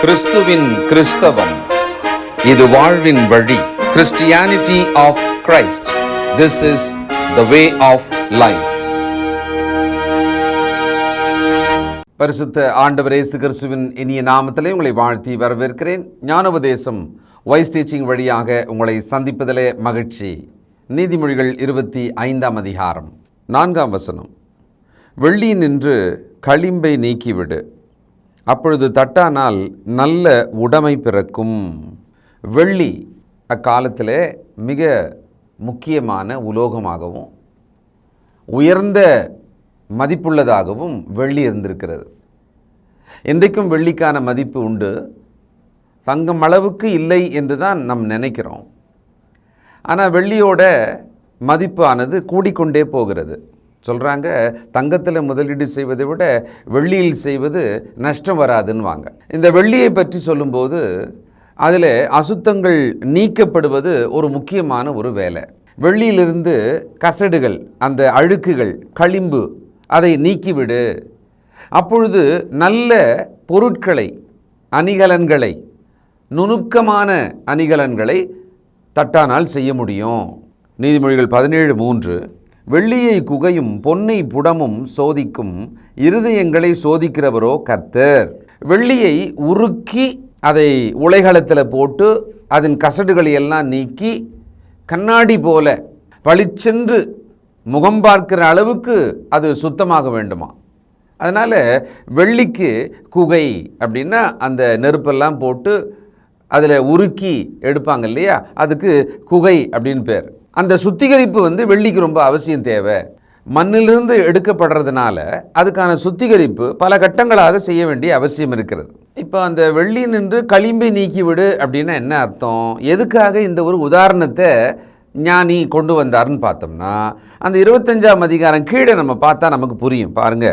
கிறிஸ்துவின் கிறிஸ்தவம். இது வாழ்வின் வழி. Christianity of Christ this is the way of life பரிசுத்த ஆண்டவர் இயேசு கிறிஸ்துவின் இனிய நாமத்திலே உங்களை வாழ்த்தி வரவேற்கிறேன். ஞானோபதேசம் வைஸ் டீச்சிங் வழியாக உங்களை சந்திப்பதிலே மகிழ்ச்சி. நீதிமொழிகள் இருபத்தி ஐந்தாம் அதிகாரம் நான்காம் வசனம். வெள்ளி நின்று களிம்பை நீக்கிவிடு. அப்பொழுது தட்டானால் நல்ல உடைமை பிறக்கும். வெள்ளி அக்காலத்தில் மிக முக்கியமான உலோகமாகவும் உயர்ந்த மதிப்புள்ளதாகவும் வெள்ளி இருந்திருக்கிறது. இன்றைக்கும் வெள்ளிக்கான மதிப்பு உண்டு. தங்கம் அளவுக்கு இல்லை என்று தான் நாம் நினைக்கிறோம். ஆனால் வெள்ளியோட மதிப்பானது கூடிக்கொண்டே போகிறது. சொல்கிறாங்க தங்கத்தில் முதலீடு செய்வதை விட வெள்ளியில் செய்வது நஷ்டம் வராதுன்னுவாங்க. இந்த வெள்ளியை பற்றி சொல்லும்போது அதில் அசுத்தங்கள் நீக்கப்படுவது ஒரு முக்கியமான ஒரு வேலை. வெள்ளியிலிருந்து கசடுகள் அந்த அழுக்குகள் களிம்பு அதை நீக்கிவிடு. அப்பொழுது நல்ல பொருட்களை அணிகலன்களை நுணுக்கமான அணிகலன்களை தட்டானால் செய்ய முடியும். நீதிமொழிகள் பதினேழு மூன்று வெள்ளியை குகையும் பொன்னை புடமும் சோதிக்கும் இருதயங்களை சோதிக்கிறவரோ கர்த்தர். வெள்ளியை உருக்கி அதை உலைகளத்தில் போட்டு அதன் கசடுகளை எல்லாம் நீக்கி கண்ணாடி போல பளிச்சென்று முகம் பார்க்கிற அளவுக்கு அது சுத்தமாக வேண்டுமா? அதனால் வெள்ளிக்கு குகை அப்படின்னா அந்த நெருப்பெல்லாம் போட்டு அதில் உருக்கி எடுப்பாங்க இல்லையா? அதுக்கு குகை அப்படின்னு பேர். அந்த சுத்திகரிப்பு வந்து வெள்ளிக்கு ரொம்ப அவசியம் தேவை. மண்ணிலிருந்து எடுக்கப்படுறதுனால அதுக்கான சுத்திகரிப்பு பல கட்டங்களாக செய்ய வேண்டிய அவசியம் இருக்கிறது. இப்போ அந்த வெள்ளி நின்று களிம்பை நீக்கிவிடு அப்படின்னா என்ன அர்த்தம்? எதுக்காக இந்த ஒரு உதாரணத்தை ஞானி கொண்டு வந்தார்னு பார்த்தோம்னா அந்த இருபத்தஞ்சாம் அதிகாரம் கீழே நம்ம பார்த்தா நமக்கு புரியும். பாருங்க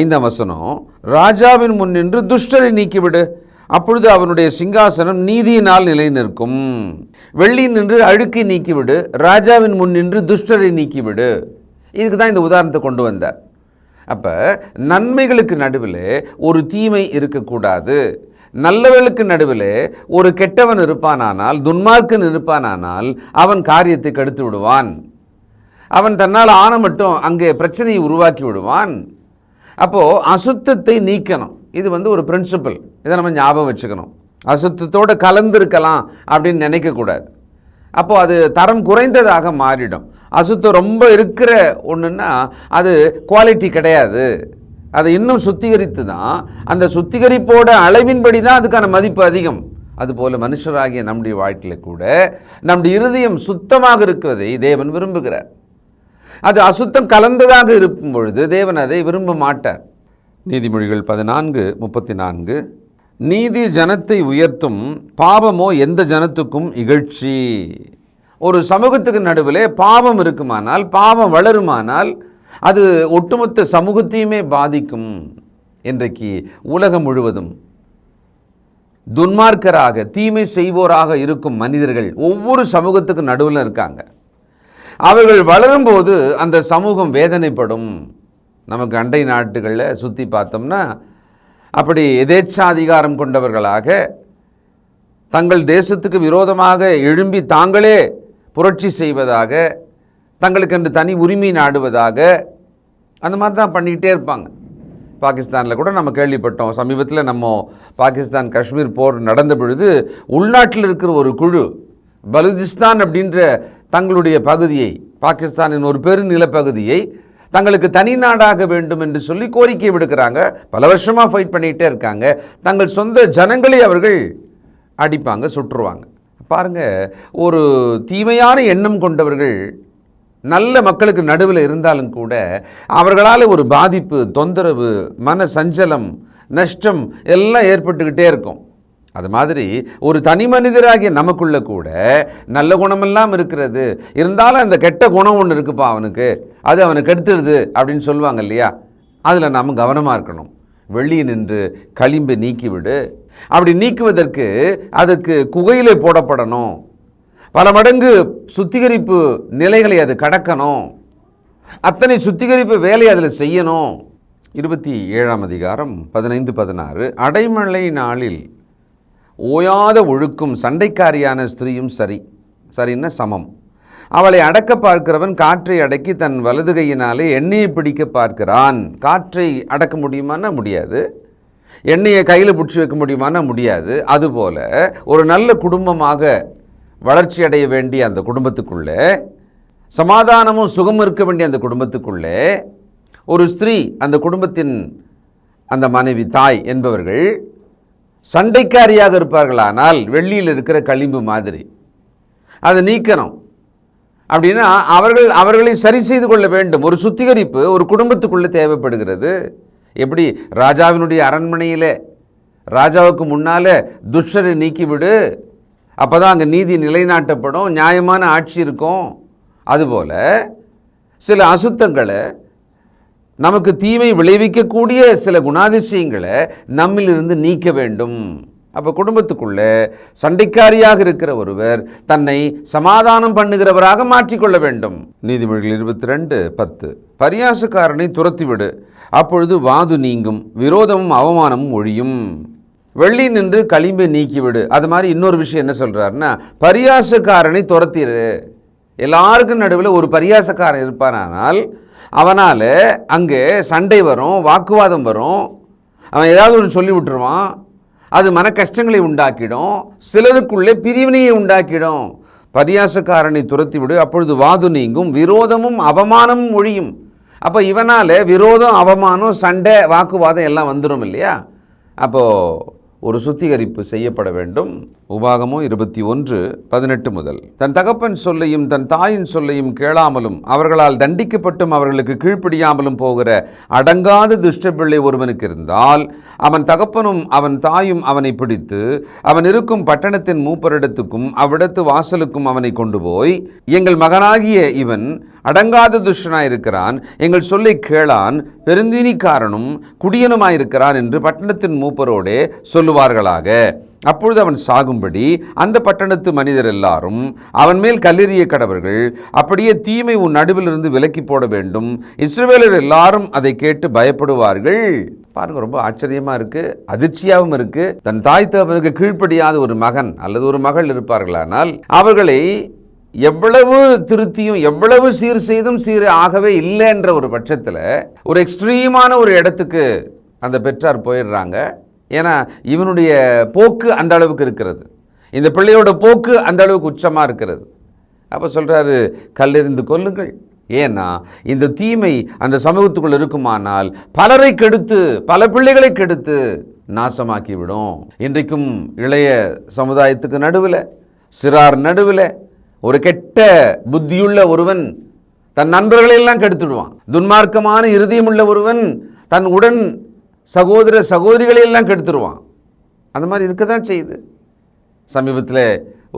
ஐந்தாம் வசனம் ராஜாவின் முன் நின்று துஷ்டரை நீக்கிவிடு அப்பொழுது அவனுடைய சிங்காசனம் நீதியினால் நிலை நிற்கும். வெள்ளி நின்று அழுக்கை நீக்கிவிடு ராஜாவின் முன் நின்று துஷ்டரை நீக்கிவிடு. இதுக்கு தான் இந்த உதாரணத்தை கொண்டு வந்தார். அப்போ நன்மைகளுக்கு நடுவில் ஒரு தீமை இருக்கக்கூடாது. நல்லவர்களுக்கு நடுவில் ஒரு கெட்டவன் இருப்பானானால் துன்மார்க்கன் இருப்பானானால் அவன் காரியத்தை கெடுத்து விடுவான். அவன் தன்னால் ஆன மட்டும் அங்கே பிரச்சனையை உருவாக்கி விடுவான். அப்போது அசுத்தத்தை நீக்கணும். இது வந்து ஒரு பிரின்சிபல் இதை நம்ம ஞாபகம் வச்சுக்கணும். அசுத்தத்தோடு கலந்துருக்கலாம் அப்படின்னு நினைக்கக்கூடாது. அப்போது அது தரம் குறைந்ததாக மாறிடும். அசுத்தம் ரொம்ப இருக்கிற ஒன்றுன்னா அது குவாலிட்டி கிடையாது. அதை இன்னும் சுத்திகரித்து தான் அந்த சுத்திகரிப்போட அளவின்படி தான் அதுக்கான மதிப்பு அதிகம். அதுபோல் மனுஷராகிய நம்முடைய வாழ்க்கையில் கூட நம்முடைய இருதயம் சுத்தமாக இருக்கிறதை தேவன் விரும்புகிறார். அது அசுத்தம் கலந்ததாக இருக்கும் பொழுது தேவன் அதை விரும்ப மாட்டார். நீதிமொழிகள் பதினான்கு முப்பத்தி நான்கு நீதி ஜனத்தை உயர்த்தும் பாவமோ எந்த ஜனத்துக்கும் இகழ்ச்சி. ஒரு சமூகத்துக்கு நடுவில் பாவம் இருக்குமானால் பாவம் வளருமானால் அது ஒட்டுமொத்த சமூகத்தையுமே பாதிக்கும். இன்றைக்கு உலகம் முழுவதும் துன்மார்க்கராக தீமை செய்வோராக இருக்கும் மனிதர்கள் ஒவ்வொரு சமூகத்துக்கு நடுவில் இருக்காங்க. அவர்கள் வளரும்போது அந்த சமூகம் வேதனைப்படும். நமக்கு அண்டை நாட்டுகளில் சுற்றி பார்த்தோம்னா அப்படி எதேச்சாதிகாரம் கொண்டவர்களாக தங்கள் தேசத்துக்கு விரோதமாக எழும்பி தாங்களே புரட்சி செய்வதாக தங்களுக்கென்று தனி உரிமை நாடுவதாக அந்த மாதிரி தான் பண்ணிக்கிட்டே இருப்பாங்க. பாகிஸ்தானில் கூட நம்ம கேள்விப்பட்டோம் சமீபத்தில் நம்ம பாகிஸ்தான் காஷ்மீர் போர் நடந்த பொழுது உள்நாட்டில் இருக்கிற ஒரு குழு பலுதிஸ்தான் அப்படின்ற தங்களுடைய பகுதியை பாகிஸ்தானின் ஒரு பெருநிலப்பகுதியை தங்களுக்கு தனி நாடாக வேண்டும் என்று சொல்லி கோரிக்கை விடுக்கிறாங்க. பல வருஷமாக ஃபைட் பண்ணிகிட்டே இருக்காங்க. தங்கள் சொந்த ஜனங்களை அவர்கள் அடிப்பாங்க சுற்றுவாங்க. பாருங்க ஒரு தீமையான எண்ணம் கொண்டவர்கள் நல்ல மக்களுக்கு நடுவில் இருந்தாலும் கூட அவர்களால் ஒரு பாதிப்பு தொந்தரவு மன சஞ்சலம் நஷ்டம் எல்லாம் ஏற்பட்டுக்கிட்டே இருக்கும். அது மாதிரி ஒரு தனி மனிதராகிய நமக்குள்ளே கூட நல்ல குணமெல்லாம் இருக்கிறது. இருந்தாலும் அந்த கெட்ட குணம் ஒன்று இருக்குப்பா அவனுக்கு. அது அவனை கெடுத்துடுது அப்படின்னு சொல்லுவாங்க இல்லையா? அதில் நாம் கவனமாக இருக்கணும். வெளியே நின்று களிம்பை நீக்கிவிடு. அப்படி நீக்குவதற்கு அதற்கு குகையிலே போடப்படணும். பல மடங்கு சுத்திகரிப்பு நிலைகளை அது கடக்கணும். அத்தனை சுத்திகரிப்பு வேலையை அதில் செய்யணும். இருபத்தி ஏழாம் அதிகாரம் பதினைந்து பதினாறு. அடைமழை நாளில் ஓயாத ஒழுக்கும் சண்டைக்காரியான ஸ்திரீயும் சரி. சரின்னா சமம். அவளை அடக்க பார்க்கிறவன் காற்றை அடக்கி தன் வலது கையினாலே எண்ணெயை பிடிக்க பார்க்கிறான். காற்றை அடக்க முடியுமானா முடியாது. எண்ணெயை கையில் பிடிச்சி வைக்க முடியுமானா முடியாது. அதுபோல் ஒரு நல்ல குடும்பமாக வளர்ச்சி அடைய வேண்டிய அந்த குடும்பத்துக்குள்ளே சமாதானமும் சுகம் இருக்க வேண்டிய அந்த குடும்பத்துக்குள்ளே ஒரு ஸ்திரீ அந்த குடும்பத்தின் அந்த மனைவி தாய் என்பவர்கள் சண்டைக்காரியாக இருப்பார்களானால் வெள்ளியில் இருக்கிற களிம்பு மாதிரி. அதை நீக்கணும். அப்படின்னா அவர்கள் அவர்களை சரி செய்து கொள்ள வேண்டும். ஒரு சுத்திகரிப்பு ஒரு குடும்பத்துக்குள்ளே தேவைப்படுகிறது. எப்படி? ராஜாவினுடைய அரண்மனையில் ராஜாவுக்கு முன்னால் துஷ்டரை நீக்கிவிடு. அப்போ தான் அங்கே நீதி நிலைநாட்டப்படும் நியாயமான ஆட்சி இருக்கும். அதுபோல் சில அசுத்தங்களை நமக்கு தீமை விளைவிக்கக்கூடிய சில குணாதிசயங்களை நம்மிலிருந்து நீக்க வேண்டும். அப்போ குடும்பத்துக்குள்ளே சண்டைக்காரியாக இருக்கிற ஒருவர் தன்னை சமாதானம் பண்ணுகிறவராக மாற்றிக்கொள்ள வேண்டும். நீதிமொழிகள் இருபத்தி ரெண்டு பத்து. பரியாசக்காரனை துரத்திவிடு. அப்பொழுது வாது நீங்கும் விரோதமும் அவமானமும் ஒழியும். வெள்ளி நின்று களிம்பை நீக்கிவிடு. அது மாதிரி இன்னொரு விஷயம் என்ன சொல்கிறாருன்னா பரியாசக்காரனை துரத்திடு எல்லாருக்கும் நடுவில் ஒரு பரியாசக்காரன் இருப்பானால் அவனால் அங்கே சண்டை வரும் வாக்குவாதம் வரும். அவன் ஏதாவது ஒன்று சொல்லி விட்டுருவான். அது மன கஷ்டங்களை உண்டாக்கிடும் சிலருக்குள்ளே பிரிவினையை உண்டாக்கிடும். பரியாசக்காரனை துரத்தி விடு அப்பொழுது வாது நீங்கும் விரோதமும் அவமானமும் ஒழியும். அப்போ இவனால் விரோதம் அவமானம் சண்டை வாக்குவாதம் எல்லாம் வந்துடும் இல்லையா? அப்போது ஒரு சுத்திகரிப்பு செய்யப்பட வேண்டும். உபாகமும் இருபத்தி ஒன்று பதினெட்டு முதல். தன் தகப்பன் சொல்லையும் தன் தாயின் சொல்லையும் கேளாமலும் அவர்களால் தண்டிக்கப்பட்டும் அவர்களுக்கு கீழ்ப்படியாமலும் போகிற அடங்காத துஷ்டப்பிள்ளை ஒருவனுக்கு இருந்தால் அவன் தகப்பனும் அவன் தாயும் அவனை பிடித்து அவன் இருக்கும் பட்டணத்தின் மூப்பரிடத்துக்கும் அவ்விடத்து வாசலுக்கும் அவனை கொண்டு போய் எங்கள் மகனாகிய இவன் அடங்காத துஷ்டனாயிருக்கிறான் எங்கள் சொல்லை கேளான். பெருந்தீனிக்காரனும் குடியனுமாயிருக்கிறான் என்று பட்டணத்தின் மூப்பரோடே சொல்லுவார்களாக. அப்பொழுது அவன் சாகும்படி அந்த பட்டணத்து மனிதர் எல்லாரும் அவன் மேல் கல்லெறிய கடவர்கள் அப்படியே தீமை உன் நடுவிலிருந்து விலக்கி போட வேண்டும். இஸ்ரேலர் எல்லாரும் அதை கேட்டு பயப்படுவார்கள். பாருங்க ரொம்ப ஆச்சரியமா இருக்கு அதிர்ச்சியாகவும் இருக்கு. தன் தாய் தகவனுக்கு கீழ்ப்படியாத ஒரு மகன் அல்லது ஒரு மகள் இருப்பார்களானால் அவர்களை எவ்வளவு திருத்தியும் எவ்வளவு சீர் செய்தும் சீர் ஆகவே இல்லைன்ற ஒரு பட்சத்தில் ஒரு எக்ஸ்ட்ரீமான ஒரு இடத்துக்கு அந்த பெற்றார் போயிடுறாங்க. ஏன்னா இவனுடைய போக்கு அந்த அளவுக்கு இருக்கிறது. இந்த பிள்ளையோட போக்கு அந்த அளவுக்கு உச்சமாக இருக்கிறது. அப்போ சொல்கிறாரு கல்லெறிந்து கொல்லுங்கள். ஏன்னா இந்த தீமை அந்த சமூகத்துக்குள் இருக்குமானால் பலரை கெடுத்து பல பிள்ளைகளை கெடுத்து நாசமாக்கிவிடும். இன்றைக்கும் இளைய சமுதாயத்துக்கு நடுவில் சிறார் நடுவில் ஒரு கெட்ட புத்தியுள்ள ஒருவன் தன் நண்பர்களை எல்லாம் கெடுத்துடுவான். துன்மார்க்கமான இருதயமுள்ள ஒருவன் தன் உடன் சகோதர சகோதரிகளையெல்லாம் கெடுத்துடுவான். அந்த மாதிரி இருக்க தான் செய்யுது சமீபத்தில்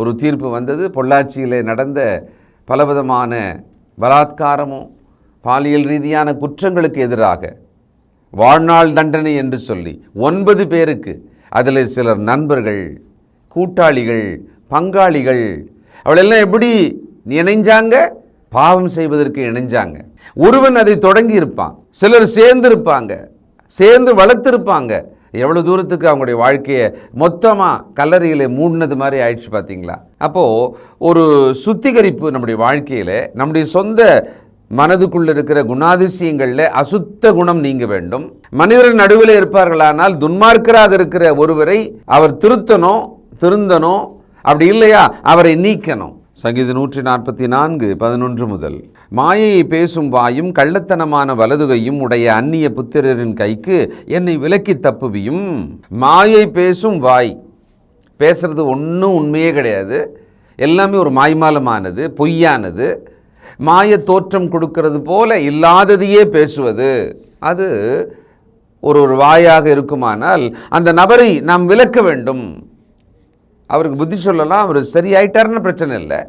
ஒரு தீர்ப்பு வந்தது. பொள்ளாச்சியில் நடந்த பலவிதமான பலாத்காரமும் பாலியல் ரீதியான குற்றங்களுக்கு எதிராக வாழ்நாள் தண்டனை என்று சொல்லி ஒன்பது பேருக்கு அதில் சிலர் நண்பர்கள் கூட்டாளிகள் பங்காளிகள் அவளெல்லாம் எப்படி? இணைஞ்சாங்க? பாவம் செய்வதற்கு இணைஞ்சாங்க. ஒருவன் அதை தொடங்கி இருப்பான் சிலர் சேர்ந்து இருப்பாங்க சேர்ந்து வளர்த்துருப்பாங்க. எவ்வளோ தூரத்துக்கு அவங்களுடைய வாழ்க்கையை மொத்தமாக கல்லறையில் மூடினது மாதிரி ஆயிடுச்சு பார்த்தீங்களா? அப்போது ஒரு சுத்திகரிப்பு நம்முடைய வாழ்க்கையில் நம்முடைய சொந்த மனதுக்குள்ள இருக்கிற குணாதிசயங்களில் அசுத்த குணம் நீங்க வேண்டும். மனிதர் நடுவில் இருப்பார்களானால் துன்மார்க்கராக இருக்கிற ஒருவரை அவர் திருத்தணும் திருந்தணும் அப்படி இல்லையா? அவரை நீக்கணும். சங்கீத நூற்றி நாற்பத்தி நான்கு பதினொன்று முதல். மாயையை பேசும் வாயும் கள்ளத்தனமான வலதுகையும் உடைய அந்நிய புத்திரரின் கைக்கு என்னை விலக்கி தப்புவியும். மாயை பேசும் வாய். பேசுறது ஒன்றும் உண்மையே கிடையாது. எல்லாமே ஒரு மாய்மாலமானது பொய்யானது. மாய தோற்றம் கொடுக்கறது போல இல்லாததையே பேசுவது. அது ஒரு ஒரு வாயாக இருக்குமானால் அந்த நபரை நாம் விலக்க வேண்டும். அவருக்கு புத்தி சொல்லலாம் அவர் சரியாயிட்டாருன்னு பிரச்சனை இல்லை.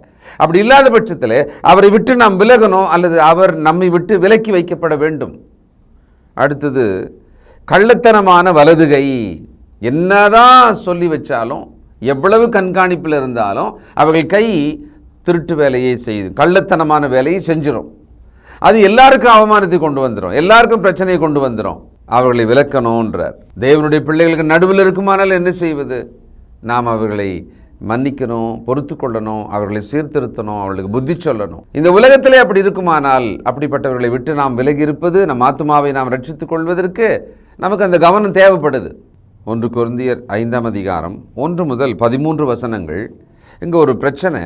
அப்படி இல்லாத பட்சத்தில் அவரை விட்டு நாம் விலகணும் அல்லது அவர் நம்மை விட்டு விலக்கி வைக்கப்பட வேண்டும். அடுத்தது கள்ளத்தனமான வலதுகை. என்னதான் சொல்லி வச்சாலும் எவ்வளவு கண்காணிப்பில் இருந்தாலும் அவர்கள் கை திருட்டு வேலையை செய்து கள்ளத்தனமான வேலையை செஞ்சிடும் அது எல்லாருக்கும் அவமானத்தை கொண்டு வந்துடும் எல்லாருக்கும் பிரச்சனையை கொண்டு வந்துடும் அவர்களை விலக்கணுன்றார் தேவனுடைய பிள்ளைகளுக்கு நடுவில் இருக்குமானால் என்ன செய்வது? நாம் அவர்களை மன்னிக்கணும் பொறுத்து கொள்ளணும் அவர்களை சீர்திருத்தணும் அவர்களுக்கு புத்தி சொல்லணும். இந்த உலகத்திலே அப்படி இருக்குமானால் அப்படிப்பட்டவர்களை விட்டு நாம் விலகி இருப்பது நம் ஆத்மாவை நாம் ரட்சித்துக் கொள்வதற்கு நமக்கு அந்த கவனம் தேவைப்படுது. ஒன்று குருந்தியர் ஐந்தாம் அதிகாரம் ஒன்று முதல் பதிமூன்று வசனங்கள். இங்கே ஒரு பிரச்சனை.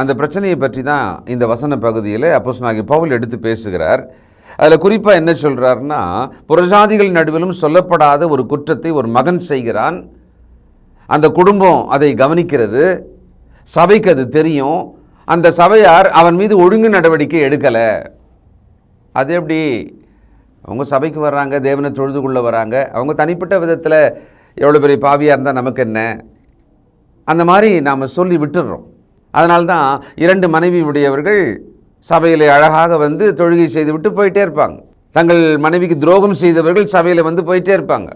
அந்த பிரச்சனையை பற்றி தான் இந்த வசன பகுதியில் அப்போஸ்தலனாகிய பவுல் எடுத்து பேசுகிறார். அதில் குறிப்பாக என்ன சொல்கிறாருன்னா புரஜாதிகள் நடுவிலும் சொல்லப்படாத ஒரு குற்றத்தை ஒரு மகன் செய்கிறான். அந்த குடும்பம் அதை கவனிக்கிறது. சபைக்கு அது தெரியும். அந்த சபையார் அவன் மீது ஒழுங்கு நடவடிக்கை எடுக்கலை. அது எப்படி? அவங்க சபைக்கு வர்றாங்க தேவனை தொழுது கொள்ள வராங்க. அவங்க தனிப்பட்ட விதத்தில் எவ்வளோ பெரிய பாவியாக இருந்தால் நமக்கு என்ன? அந்த மாதிரி நாம் சொல்லி விட்டுடுறோம் அதனால்தான் இரண்டு மனைவி உடையவர்கள் சபையில் அழகாக வந்து தொழுகை செய்து விட்டு போயிட்டே இருப்பாங்க. தங்கள் மனைவிக்கு துரோகம் செய்தவர்கள் சபையில் வந்து போயிட்டே இருப்பாங்க.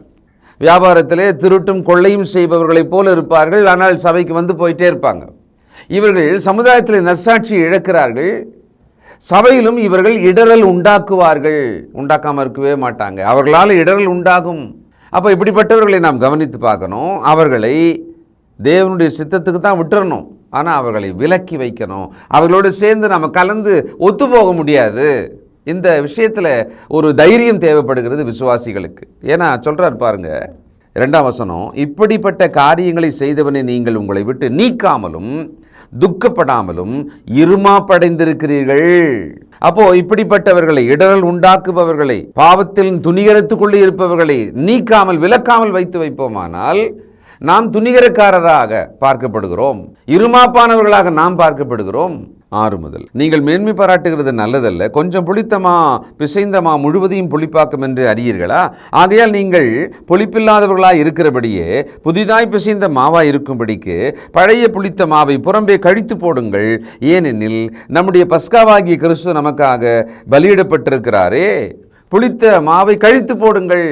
வியாபாரத்திலே திருட்டும் கொள்ளையும் செய்பவர்களைப் போல இருப்பார்கள். ஆனால் சபைக்கு வந்து போயிட்டே இருப்பாங்க. இவர்கள் சமுதாயத்தில் நற்சாட்சி இழக்கிறார்கள். சபையிலும் இவர்கள் இடரல் உண்டாக்குவார்கள். உண்டாக்காமல் இருக்கவே மாட்டாங்க. அவர்களால் இடரல் உண்டாகும். அப்போ இப்படிப்பட்டவர்களை நாம் கவனித்து பார்க்கணும். அவர்களை தேவனுடைய சித்தத்துக்கு தான் விட்டுறணும். ஆனால் அவர்களை விலக்கி வைக்கணும். அவர்களோடு சேர்ந்து நம்ம கலந்து ஒத்து போக முடியாது. இந்த விஷயத்தில் ஒரு தைரியம் தேவைப்படுகிறது விசுவாசிகளுக்கு. ஏன்னா சொல்கிறார் பாருங்க ரெண்டாம் வசனம் இப்படிப்பட்ட காரியங்களை செய்தவனை நீங்கள் உங்களை விட்டு நீக்காமலும் துக்கப்படாமலும் இருமாப்படைந்திருக்கிறீர்கள். அப்போ இப்படிப்பட்டவர்களை இடரல் உண்டாக்குபவர்களை பாவத்தில் துணிகரத்துக்குள்ளே இருப்பவர்களை நீக்காமல் விலக்காமல் வைத்து வைப்போமானால் நாம் துணிகரக்காரராக பார்க்கப்படுகிறோம். இருமாப்பானவர்களாக நாம் பார்க்கப்படுகிறோம். ஆறு முதல். நீங்கள் மேன்மை பாராட்டுகிறது நல்லதல்ல. கொஞ்சம் புளித்தமா பிசைந்தமா முழுவதையும் புளிப்பாக்கும் என்று அறியீர்களா? ஆகையால் நீங்கள் புளிப்பில்லாதவர்களாய் இருக்கிறபடியே புதிதாய் பிசைந்த மாவாய் இருக்கும்படிக்கு பழைய புளித்த மாவை புறம்பே கழித்து போடுங்கள். ஏனெனில் நம்முடைய பஸ்காவாகிய கிறிஸ்து நமக்காக பலியிடப்பட்டிருக்கிறாரே. புளித்த மாவை கழித்து போடுங்கள்.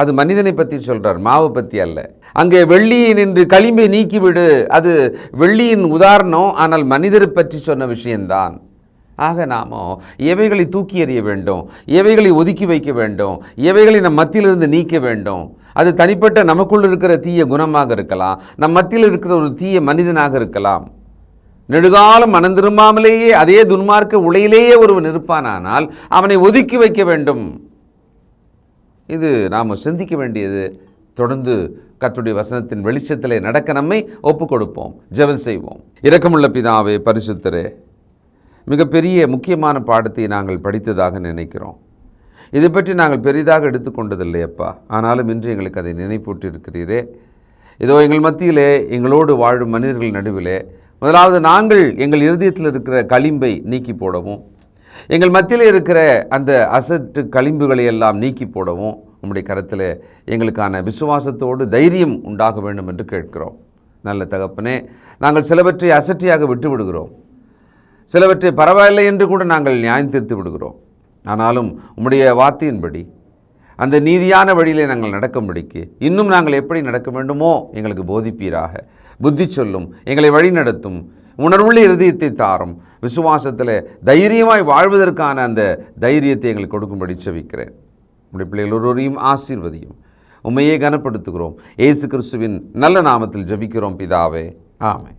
அது மனிதனை பற்றி சொல்கிறார் மாவை பற்றி அல்ல. அங்கே வெள்ளியை நின்று களிம்பை நீக்கிவிடு. அது வெள்ளியின் உதாரணம் ஆனால் மனிதரை பற்றி சொன்ன விஷயம்தான். ஆக நாமோ எவைகளை தூக்கி எறிய வேண்டும்? எவைகளை ஒதுக்கி வைக்க வேண்டும்? எவைகளை நம் மத்தியிலிருந்து நீக்க வேண்டும்? அது தனிப்பட்ட நமக்குள் இருக்கிற தீய குணமாக இருக்கலாம். நம் மத்தியில் இருக்கிற ஒரு தீய மனிதனாக இருக்கலாம். நெடுகாலம் மனம் திரும்பாமலேயே அதே துன்மார்க்க உலையிலேயே ஒருவன் இருப்பானானால் அவனை ஒதுக்கி வைக்க வேண்டும். இது நாம் சிந்திக்க வேண்டியது. தொடர்ந்து கத்துடைய வசனத்தின் வெளிச்சத்திலே நடக்க நம்மை ஒப்பு கொடுப்போம் ஜெபம் செய்வோம். இரக்கமுள்ள பிதாவே பரிசுத்தரே மிகப்பெரிய முக்கியமான பாடத்தை நாங்கள் படித்ததாக நினைக்கிறோம். இதை பற்றி நாங்கள் பெரிதாக எடுத்துக்கொண்டதில்லை அப்பா. ஆனாலும் இன்று எங்களுக்கு அதை நினைப்பூட்டிருக்கிறீரே இதோ எங்கள் மத்தியிலே எங்களோடு வாழும் மனிதர்கள் நடுவிலே முதலாவது நாங்கள் எங்கள் இருதயத்தில் இருக்கிற களிம்பை நீக்கி போடவும் எங்கள் மத்தியில் இருக்கிற அந்த அசட்டு களிம்புகளை எல்லாம் நீக்கி போடவும் உம்முடைய கரத்தில் எங்களுக்கான விசுவாசத்தோடு தைரியம் உண்டாக வேண்டும் என்று கேட்கிறோம். நல்ல தகப்பனே நாங்கள் சிலவற்றை அசட்டியாக விட்டு விடுகிறோம் சிலவற்றை பரவாயில்லை என்று கூட நாங்கள் நியாயம் தீர்த்து விடுகிறோம். ஆனாலும் உம்முடைய வார்த்தையின்படி அந்த நீதியான வழியிலே நாங்கள் நடக்கும்படிக்கு இன்னும் நாங்கள் எப்படி நடக்க வேண்டுமோ எங்களுக்கு போதிப்பீராக. புத்தி சொல்லும் எங்களை வழி நடத்தும் உணர்வுள்ள இருதயத்தை தாரும். விசுவாசத்தில் தைரியமாய் வாழ்வதற்கான அந்த தைரியத்தை எங்களுக்கு கொடுக்கும்படி செவிக்கிறேன் உடைய பிள்ளைகள் ஒருவரையும் ஆசீர்வதியும். உண்மையே கனப்படுத்துகிறோம். ஏசு கிறிஸ்துவின் நல்ல நாமத்தில் ஜெபிக்கிறோம் பிதாவே. ஆமை